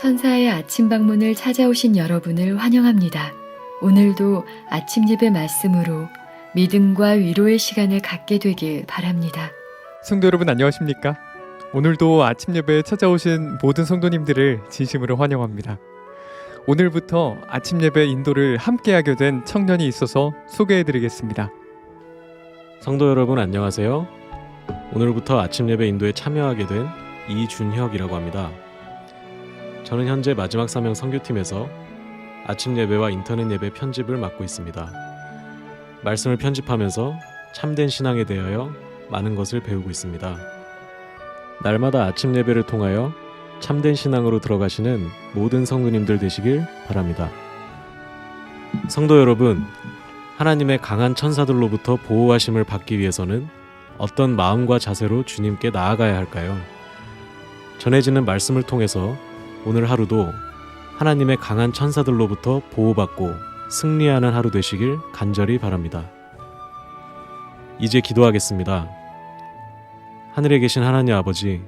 천사의 아침 방문을 찾아오신 여러분을 환영합니다. 오늘도 아침 예배 말씀으로 믿음과 위로의 시간을 갖게 되길 바랍니다. 성도 여러분 안녕하십니까? 오늘도 아침 예배에 찾아오신 모든 성도님들을 진심으로 환영합니다. 오늘부터 아침 예배 인도를 함께하게 된 청년이 있어서 소개해드리겠습니다. 성도 여러분 안녕하세요. 오늘부터 아침 예배 인도에 참여하게 된 이준혁이라고 합니다. 저는 현재 마지막 사명 선교팀에서 아침 예배와 인터넷 예배 편집을 맡고 있습니다. 말씀을 편집하면서 참된 신앙에 대하여 많은 것을 배우고 있습니다. 날마다 아침 예배를 통하여 참된 신앙으로 들어가시는 모든 성도님들 되시길 바랍니다. 성도 여러분, 하나님의 강한 천사들로부터 보호하심을 받기 위해서는 어떤 마음과 자세로 주님께 나아가야 할까요? 전해지는 말씀을 통해서 오늘 하루도 하나님의 강한 천사들로부터 보호받고 승리하는 하루 되시길 간절히 바랍니다. 이제 기도하겠습니다. 하늘에 계신 하나님 아버지,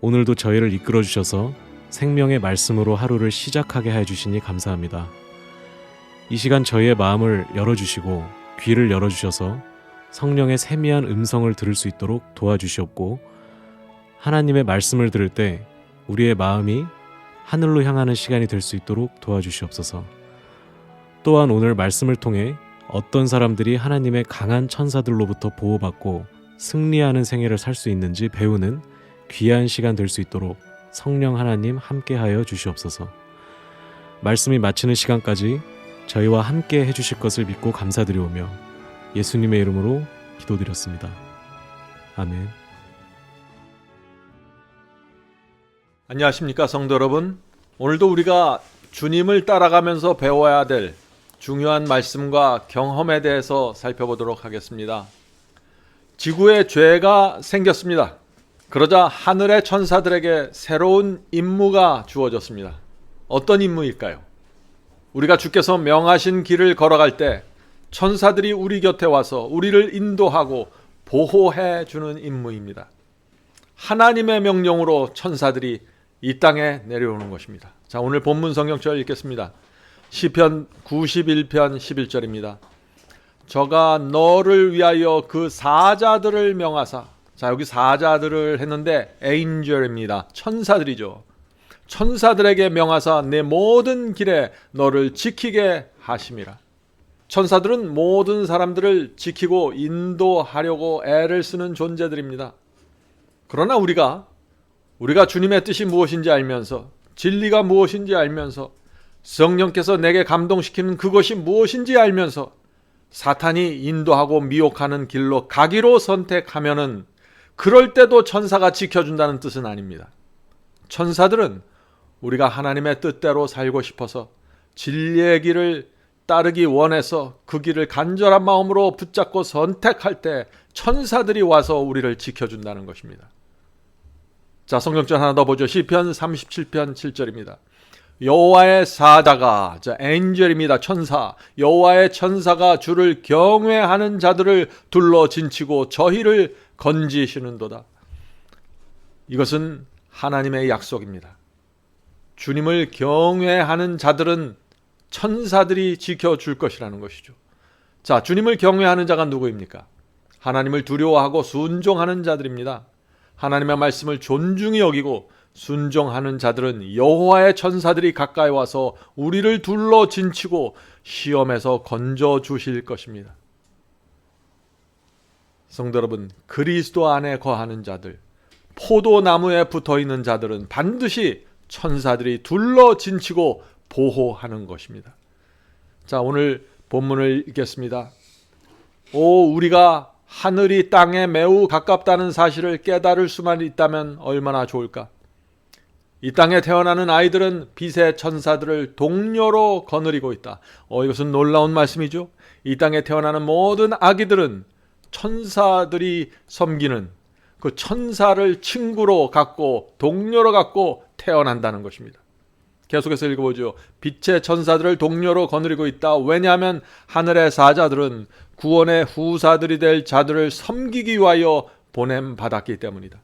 오늘도 저희를 이끌어 주셔서 생명의 말씀으로 하루를 시작하게 해 주시니 감사합니다. 이 시간 저희의 마음을 열어 주시고 귀를 열어 주셔서 성령의 세미한 음성을 들을 수 있도록 도와주시옵고 하나님의 말씀을 들을 때 우리의 마음이 하늘로 향하는 시간이 될 수 있도록 도와주시옵소서. 또한 오늘 말씀을 통해 어떤 사람들이 하나님의 강한 천사들로부터 보호받고 승리하는 생애를 살 수 있는지 배우는 귀한 시간 될 수 있도록 성령 하나님 함께하여 주시옵소서. 말씀이 마치는 시간까지 저희와 함께 해주실 것을 믿고 감사드리오며 예수님의 이름으로 기도드렸습니다. 아멘. 안녕하십니까 성도 여러분. 오늘도 우리가 주님을 따라가면서 배워야 될 중요한 말씀과 경험에 대해서 살펴보도록 하겠습니다. 지구에 죄가 생겼습니다. 그러자 하늘의 천사들에게 새로운 임무가 주어졌습니다. 어떤 임무일까요? 우리가 주께서 명하신 길을 걸어갈 때 천사들이 우리 곁에 와서 우리를 인도하고 보호해 주는 임무입니다. 하나님의 명령으로 천사들이 이 땅에 내려오는 것입니다. 자, 오늘 본문 성경절 읽겠습니다. 시편 91편 11절입니다. 저가 너를 위하여 그 사자들을 명하사 자, 여기 사자들을 했는데 에인절입니다. 천사들이죠. 천사들에게 명하사 내 모든 길에 너를 지키게 하심이라. 천사들은 모든 사람들을 지키고 인도하려고 애를 쓰는 존재들입니다. 그러나 우리가 우리가 주님의 뜻이 무엇인지 알면서 진리가 무엇인지 알면서 성령께서 내게 감동시키는 그것이 무엇인지 알면서 사탄이 인도하고 미혹하는 길로 가기로 선택하면은 그럴 때도 천사가 지켜준다는 뜻은 아닙니다. 천사들은 우리가 하나님의 뜻대로 살고 싶어서 진리의 길을 따르기 원해서 그 길을 간절한 마음으로 붙잡고 선택할 때 천사들이 와서 우리를 지켜준다는 것입니다. 자, 성경전 하나 더 보죠. 시편 37편 7절입니다. 여호와의 사자가 자 엔젤입니다. 천사. 여호와의 천사가 주를 경외하는 자들을 둘러 진치고 저희를 건지시는도다. 이것은 하나님의 약속입니다. 주님을 경외하는 자들은 천사들이 지켜 줄 것이라는 것이죠. 자, 주님을 경외하는 자가 누구입니까? 하나님을 두려워하고 순종하는 자들입니다. 하나님의 말씀을 존중히 여기고 순종하는 자들은 여호와의 천사들이 가까이 와서 우리를 둘러 진치고 시험에서 건져 주실 것입니다. 성도 여러분, 그리스도 안에 거하는 자들, 포도나무에 붙어 있는 자들은 반드시 천사들이 둘러 진치고 보호하는 것입니다. 자, 오늘 본문을 읽겠습니다. 오, 우리가 하늘이 땅에 매우 가깝다는 사실을 깨달을 수만 있다면 얼마나 좋을까? 이 땅에 태어나는 아이들은 빛의 천사들을 동료로 거느리고 있다. 어, 이것은 놀라운 말씀이죠. 이 땅에 태어나는 모든 아기들은 천사들이 섬기는 그 천사를 친구로 갖고 동료로 갖고 태어난다는 것입니다. 계속해서 읽어보죠. 빛의 천사들을 동료로 거느리고 있다. 왜냐하면 하늘의 사자들은 구원의 후사들이 될 자들을 섬기기 위하여 보냄 받았기 때문이다.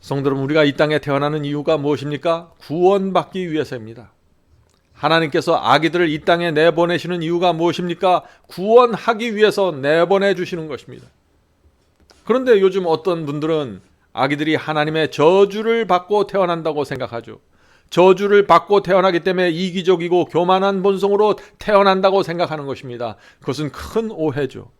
성도 여러분, 우리가 이 땅에 태어나는 이유가 무엇입니까? 구원받기 위해서입니다. 하나님께서 아기들을 이 땅에 내보내시는 이유가 무엇입니까? 구원하기 위해서 내보내 주시는 것입니다. 그런데 요즘 어떤 분들은 아기들이 하나님의 저주를 받고 태어난다고 생각하죠. 저주를 받고 태어나기 때문에 이기적이고 교만한 본성으로 태어난다고 생각하는 것입니다. 그것은 큰 오해죠.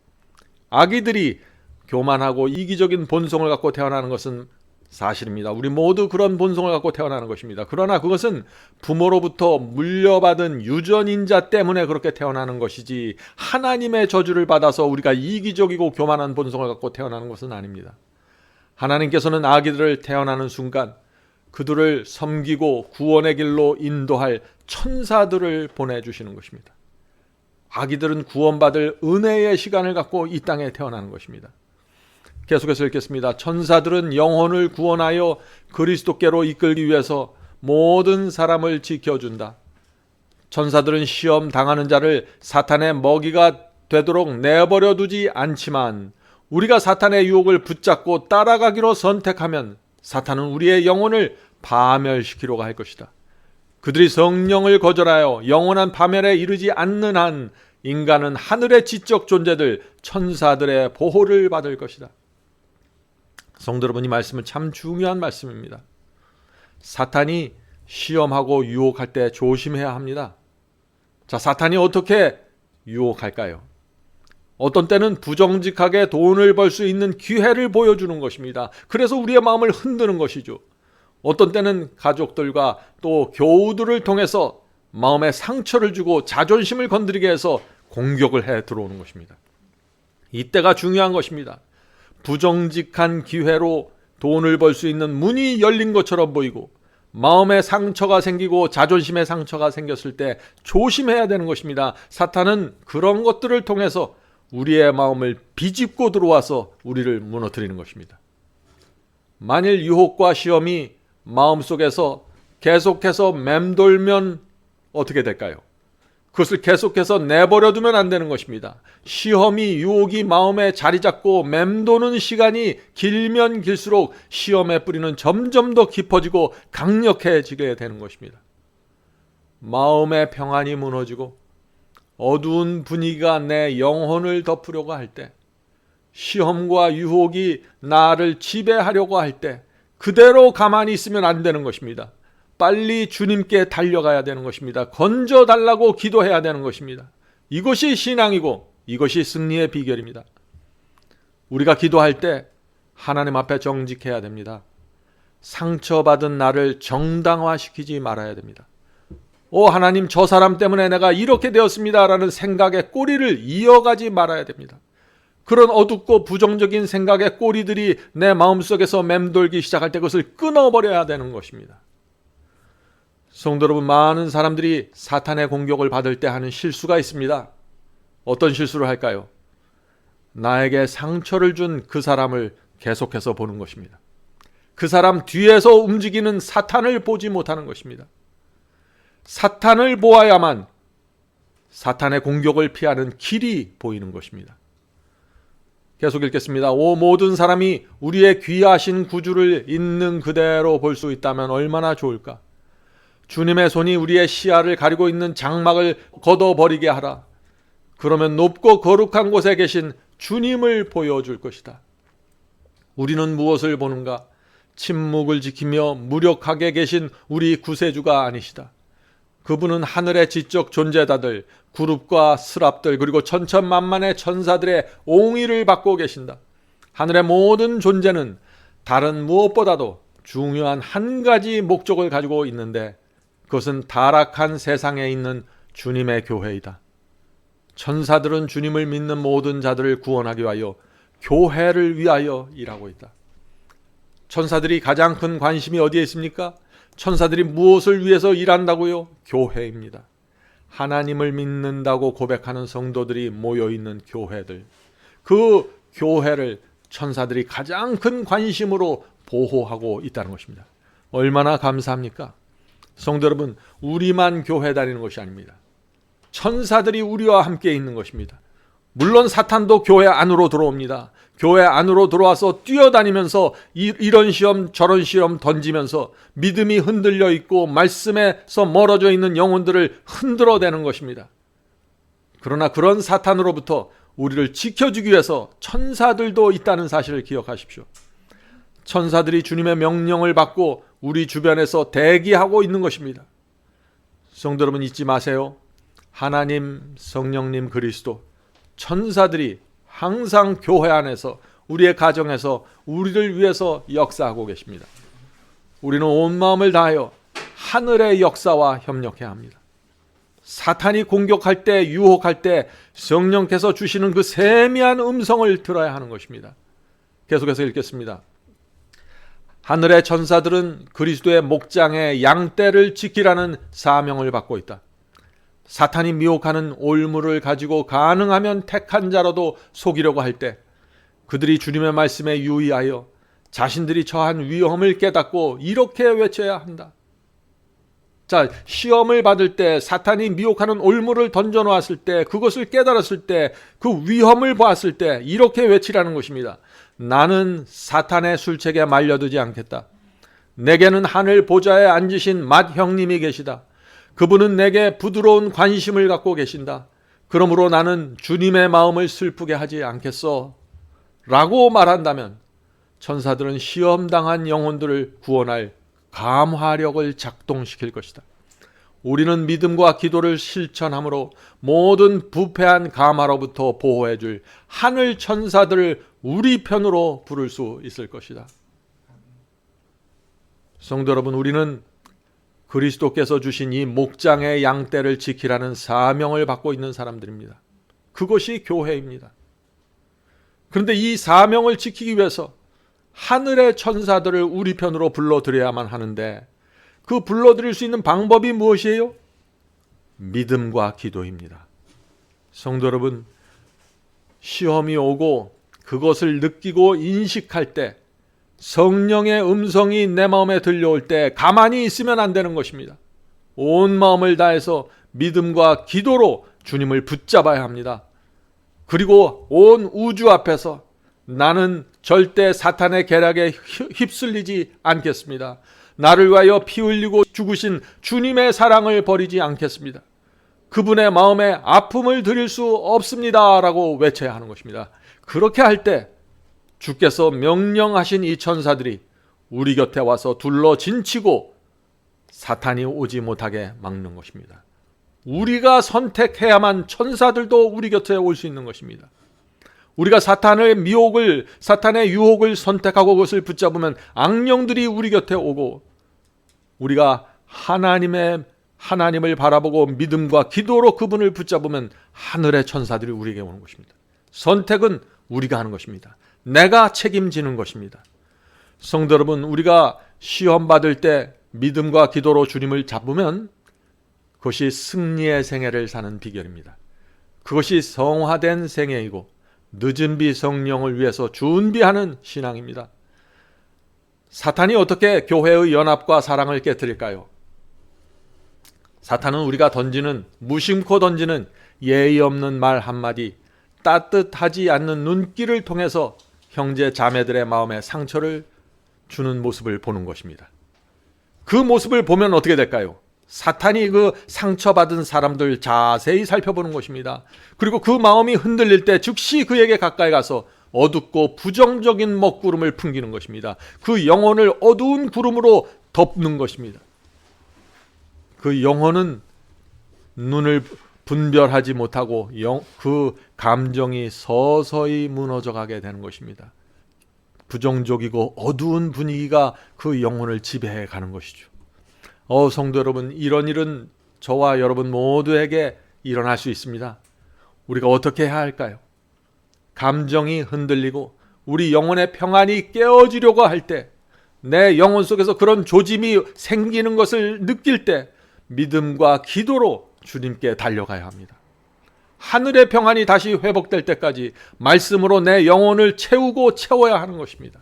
아기들이 교만하고 이기적인 본성을 갖고 태어나는 것은 사실입니다. 우리 모두 그런 본성을 갖고 태어나는 것입니다. 그러나 그것은 부모로부터 물려받은 유전인자 때문에 그렇게 태어나는 것이지 하나님의 저주를 받아서 우리가 이기적이고 교만한 본성을 갖고 태어나는 것은 아닙니다. 하나님께서는 아기들을 태어나는 순간 그들을 섬기고 구원의 길로 인도할 천사들을 보내주시는 것입니다. 아기들은 구원받을 은혜의 시간을 갖고 이 땅에 태어나는 것입니다. 계속해서 읽겠습니다. 천사들은 영혼을 구원하여 그리스도께로 이끌기 위해서 모든 사람을 지켜준다. 천사들은 시험 당하는 자를 사탄의 먹이가 되도록 내버려 두지 않지만 우리가 사탄의 유혹을 붙잡고 따라가기로 선택하면 사탄은 우리의 영혼을 파멸시키려고 할 것이다. 그들이 성령을 거절하여 영원한 파멸에 이르지 않는 한 인간은 하늘의 지적 존재들 천사들의 보호를 받을 것이다. 성도 여러분 이 말씀은 참 중요한 말씀입니다. 사탄이 시험하고 유혹할 때 조심해야 합니다. 자, 사탄이 어떻게 유혹할까요? 어떤 때는 부정직하게 돈을 벌 수 있는 기회를 보여주는 것입니다. 그래서 우리의 마음을 흔드는 것이죠. 어떤 때는 가족들과 또 교우들을 통해서 마음에 상처를 주고 자존심을 건드리게 해서 공격을 해 들어오는 것입니다. 이때가 중요한 것입니다. 부정직한 기회로 돈을 벌 수 있는 문이 열린 것처럼 보이고 마음에 상처가 생기고 자존심에 상처가 생겼을 때 조심해야 되는 것입니다. 사탄은 그런 것들을 통해서 우리의 마음을 비집고 들어와서 우리를 무너뜨리는 것입니다. 만일 유혹과 시험이 마음 속에서 계속해서 맴돌면 어떻게 될까요? 그것을 계속해서 내버려 두면 안 되는 것입니다. 시험이 유혹이 마음에 자리 잡고 맴도는 시간이 길면 길수록 시험의 뿌리는 점점 더 깊어지고 강력해지게 되는 것입니다. 마음의 평안이 무너지고 어두운 분위기가 내 영혼을 덮으려고 할 때, 시험과 유혹이 나를 지배하려고 할 때, 그대로 가만히 있으면 안 되는 것입니다. 빨리 주님께 달려가야 되는 것입니다. 건져 달라고 기도해야 되는 것입니다. 이것이 신앙이고 이것이 승리의 비결입니다. 우리가 기도할 때 하나님 앞에 정직해야 됩니다. 상처받은 나를 정당화시키지 말아야 됩니다. 오 하나님 저 사람 때문에 내가 이렇게 되었습니다라는 생각의 꼬리를 이어가지 말아야 됩니다. 그런 어둡고 부정적인 생각의 꼬리들이 내 마음속에서 맴돌기 시작할 때 그것을 끊어버려야 되는 것입니다. 성도 여러분, 많은 사람들이 사탄의 공격을 받을 때 하는 실수가 있습니다. 어떤 실수를 할까요? 나에게 상처를 준 그 사람을 계속해서 보는 것입니다. 그 사람 뒤에서 움직이는 사탄을 보지 못하는 것입니다. 사탄을 보아야만 사탄의 공격을 피하는 길이 보이는 것입니다. 계속 읽겠습니다. 오 모든 사람이 우리의 귀하신 구주를 있는 그대로 볼 수 있다면 얼마나 좋을까? 주님의 손이 우리의 시야를 가리고 있는 장막을 걷어버리게 하라. 그러면 높고 거룩한 곳에 계신 주님을 보여줄 것이다. 우리는 무엇을 보는가? 침묵을 지키며 무력하게 계신 우리 구세주가 아니시다. 그분은 하늘의 지적 존재다들, 그룹과 스랍들, 그리고 천천만만의 천사들의 옹의를 받고 계신다. 하늘의 모든 존재는 다른 무엇보다도 중요한 한 가지 목적을 가지고 있는데 그것은 타락한 세상에 있는 주님의 교회이다. 천사들은 주님을 믿는 모든 자들을 구원하기 위하여 교회를 위하여 일하고 있다. 천사들이 가장 큰 관심이 어디에 있습니까? 천사들이 무엇을 위해서 일한다고요? 교회입니다. 하나님을 믿는다고 고백하는 성도들이 모여 있는 교회들. 그 교회를 천사들이 가장 큰 관심으로 보호하고 있다는 것입니다. 얼마나 감사합니까? 성도 여러분, 우리만 교회 다니는 것이 아닙니다. 천사들이 우리와 함께 있는 것입니다. 물론 사탄도 교회 안으로 들어옵니다. 교회 안으로 들어와서 뛰어다니면서 이, 이런 시험 저런 시험 던지면서 믿음이 흔들려 있고 말씀에서 멀어져 있는 영혼들을 흔들어대는 것입니다. 그러나 그런 사탄으로부터 우리를 지켜주기 위해서 천사들도 있다는 사실을 기억하십시오. 천사들이 주님의 명령을 받고 우리 주변에서 대기하고 있는 것입니다. 성도 여러분 잊지 마세요. 하나님, 성령님, 그리스도, 천사들이 항상 교회 안에서 우리의 가정에서 우리를 위해서 역사하고 계십니다. 우리는 온 마음을 다하여 하늘의 역사와 협력해야 합니다. 사탄이 공격할 때, 유혹할 때 성령께서 주시는 그 세미한 음성을 들어야 하는 것입니다. 계속해서 읽겠습니다. 하늘의 천사들은 그리스도의 목장의 양떼를 지키라는 사명을 받고 있다. 사탄이 미혹하는 올무를 가지고 가능하면 택한 자라도 속이려고 할 때 그들이 주님의 말씀에 유의하여 자신들이 처한 위험을 깨닫고 이렇게 외쳐야 한다. 자, 시험을 받을 때 사탄이 미혹하는 올무를 던져 놓았을 때 그것을 깨달았을 때 그 위험을 보았을 때 이렇게 외치라는 것입니다. 나는 사탄의 술책에 말려두지 않겠다. 내게는 하늘 보좌에 앉으신 맏 형님이 계시다. 그분은 내게 부드러운 관심을 갖고 계신다. 그러므로 나는 주님의 마음을 슬프게 하지 않겠어. 라고 말한다면 천사들은 시험당한 영혼들을 구원할 감화력을 작동시킬 것이다. 우리는 믿음과 기도를 실천함으로 모든 부패한 감화로부터 보호해 줄 하늘 천사들을 우리 편으로 부를 수 있을 것이다. 성도 여러분, 우리는 그리스도께서 주신 이 목장의 양떼를 지키라는 사명을 받고 있는 사람들입니다. 그것이 교회입니다. 그런데 이 사명을 지키기 위해서 하늘의 천사들을 우리 편으로 불러들여야만 하는데 그 불러들일 수 있는 방법이 무엇이에요? 믿음과 기도입니다. 성도 여러분, 시험이 오고 그것을 느끼고 인식할 때 성령의 음성이 내 마음에 들려올 때 가만히 있으면 안 되는 것입니다. 온 마음을 다해서 믿음과 기도로 주님을 붙잡아야 합니다. 그리고 온 우주 앞에서 나는 절대 사탄의 계략에 휩쓸리지 않겠습니다. 나를 위하여 피 흘리고 죽으신 주님의 사랑을 버리지 않겠습니다. 그분의 마음에 아픔을 드릴 수 없습니다. 라고 외쳐야 하는 것입니다. 그렇게 할 때 주께서 명령하신 이 천사들이 우리 곁에 와서 둘러 진치고 사탄이 오지 못하게 막는 것입니다. 우리가 선택해야만 천사들도 우리 곁에 올 수 있는 것입니다. 우리가 사탄의 미혹을 사탄의 유혹을 선택하고 그것을 붙잡으면 악령들이 우리 곁에 오고 우리가 하나님의 하나님을 바라보고 믿음과 기도로 그분을 붙잡으면 하늘의 천사들이 우리에게 오는 것입니다. 선택은 우리가 하는 것입니다. 내가 책임지는 것입니다. 성도 여러분, 우리가 시험 받을 때 믿음과 기도로 주님을 잡으면 그것이 승리의 생애를 사는 비결입니다. 그것이 성화된 생애이고 늦은 비 성령을 위해서 준비하는 신앙입니다. 사탄이 어떻게 교회의 연합과 사랑을 깨뜨릴까요? 사탄은 우리가 던지는 무심코 던지는 예의 없는 말 한마디, 따뜻하지 않는 눈길을 통해서 형제 자매들의 마음에 상처를 주는 모습을 보는 것입니다. 그 모습을 보면 어떻게 될까요? 사탄이 그 상처받은 사람들 자세히 살펴보는 것입니다. 그리고 그 마음이 흔들릴 때 즉시 그에게 가까이 가서 어둡고 부정적인 먹구름을 풍기는 것입니다. 그 영혼을 어두운 구름으로 덮는 것입니다. 그 영혼은 눈을 분별하지 못하고 영, 그 감정이 서서히 무너져 가게 되는 것입니다. 부정적이고 어두운 분위기가 그 영혼을 지배해 가는 것이죠. 어, 성도 여러분, 이런 일은 저와 여러분 모두에게 일어날 수 있습니다. 우리가 어떻게 해야 할까요? 감정이 흔들리고 우리 영혼의 평안이 깨어지려고 할 때, 내 영혼 속에서 그런 조짐이 생기는 것을 느낄 때, 믿음과 기도로 주님께 달려가야 합니다. 하늘의 평안이 다시 회복될 때까지 말씀으로 내 영혼을 채우고 채워야 하는 것입니다.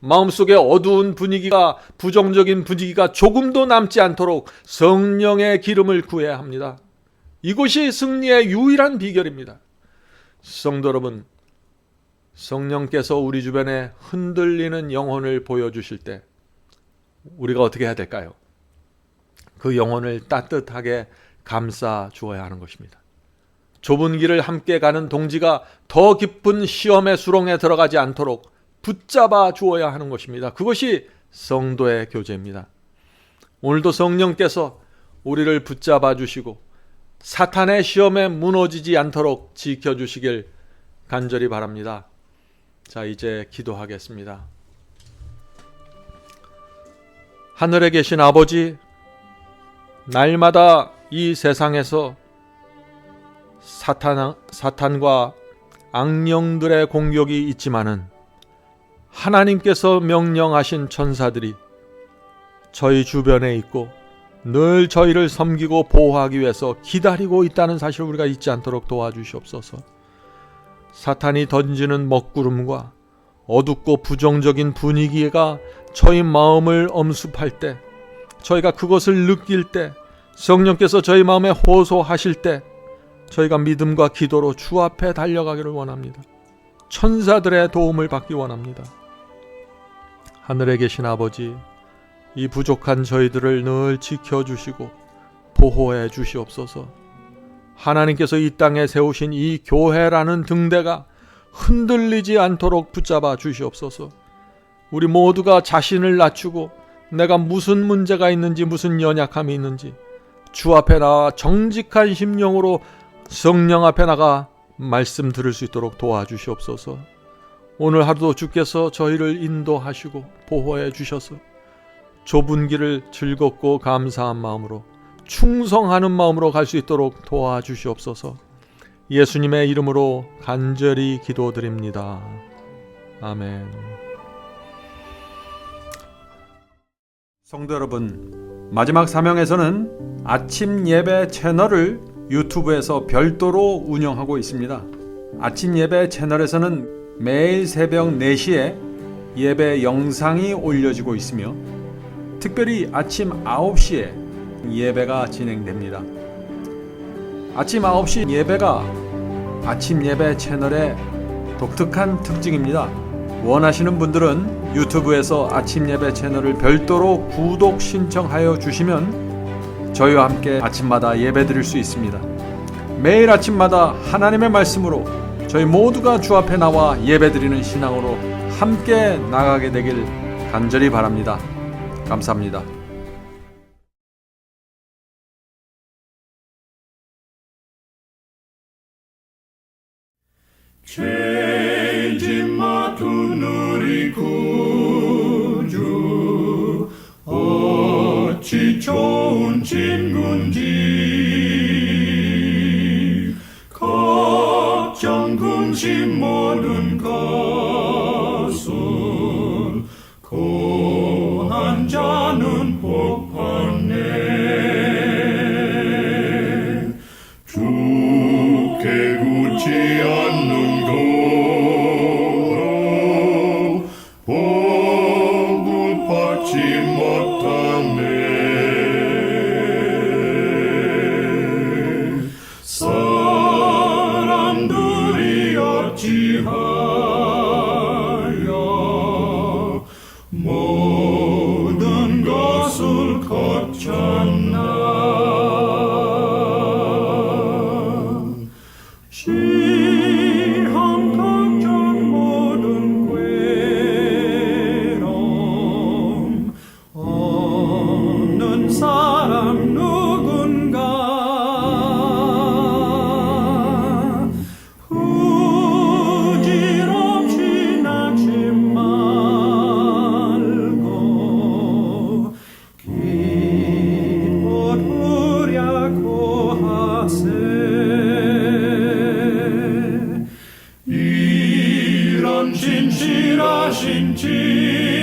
마음속에 어두운 분위기가 부정적인 분위기가 조금도 남지 않도록 성령의 기름을 구해야 합니다. 이것이 승리의 유일한 비결입니다. 성도 여러분, 성령께서 우리 주변에 흔들리는 영혼을 보여주실 때 우리가 어떻게 해야 될까요? 그 영혼을 따뜻하게 감싸 주어야 하는 것입니다. 좁은 길을 함께 가는 동지가 더 깊은 시험의 수렁에 들어가지 않도록 붙잡아 주어야 하는 것입니다. 그것이 성도의 교제입니다. 오늘도 성령께서 우리를 붙잡아 주시고 사탄의 시험에 무너지지 않도록 지켜 주시길 간절히 바랍니다. 자, 이제 기도하겠습니다. 하늘에 계신 아버지, 날마다 이 세상에서 사탄, 사탄과 악령들의 공격이 있지만은 하나님께서 명령하신 천사들이 저희 주변에 있고 늘 저희를 섬기고 보호하기 위해서 기다리고 있다는 사실을 우리가 잊지 않도록 도와주시옵소서. 사탄이 던지는 먹구름과 어둡고 부정적인 분위기가 저희 마음을 엄습할 때, 저희가 그것을 느낄 때, 성령께서 저희 마음에 호소하실 때, 저희가 믿음과 기도로 주 앞에 달려가기를 원합니다. 천사들의 도움을 받기 원합니다. 하늘에 계신 아버지, 이 부족한 저희들을 늘 지켜주시고 보호해 주시옵소서. 하나님께서 이 땅에 세우신 이 교회라는 등대가 흔들리지 않도록 붙잡아 주시옵소서. 우리 모두가 자신을 낮추고 내가 무슨 문제가 있는지 무슨 연약함이 있는지 주 앞에 나와 정직한 심령으로 성령 앞에 나가 말씀 들을 수 있도록 도와주시옵소서. 오늘 하루도 주께서 저희를 인도하시고 보호해 주셔서 좁은 길을 즐겁고 감사한 마음으로 충성하는 마음으로 갈 수 있도록 도와주시옵소서. 예수님의 이름으로 간절히 기도드립니다. 아멘. 성도 여러분, 마지막 사명에서는 아침 예배 채널을 유튜브에서 별도로 운영하고 있습니다. 아침 예배 채널에서는 매일 새벽 4시에 예배 영상이 올려지고 있으며 특별히 아침 9시에 예배가 진행됩니다. 아침 9시 예배가 아침 예배 채널의 독특한 특징입니다. 원하시는 분들은 유튜브에서 아침 예배 채널을 별도로 구독 신청하여 주시면 저희와 함께 아침마다 예배 드릴 수 있습니다. 매일 아침마다 하나님의 말씀으로 저희 모두가 주 앞에 나와 예배 드리는 신앙으로 함께 나가게 되길 간절히 바랍니다. 감사합니다. 마투누리 구주 어찌 좋은 친군지. 걱정 근심 모든 것 军。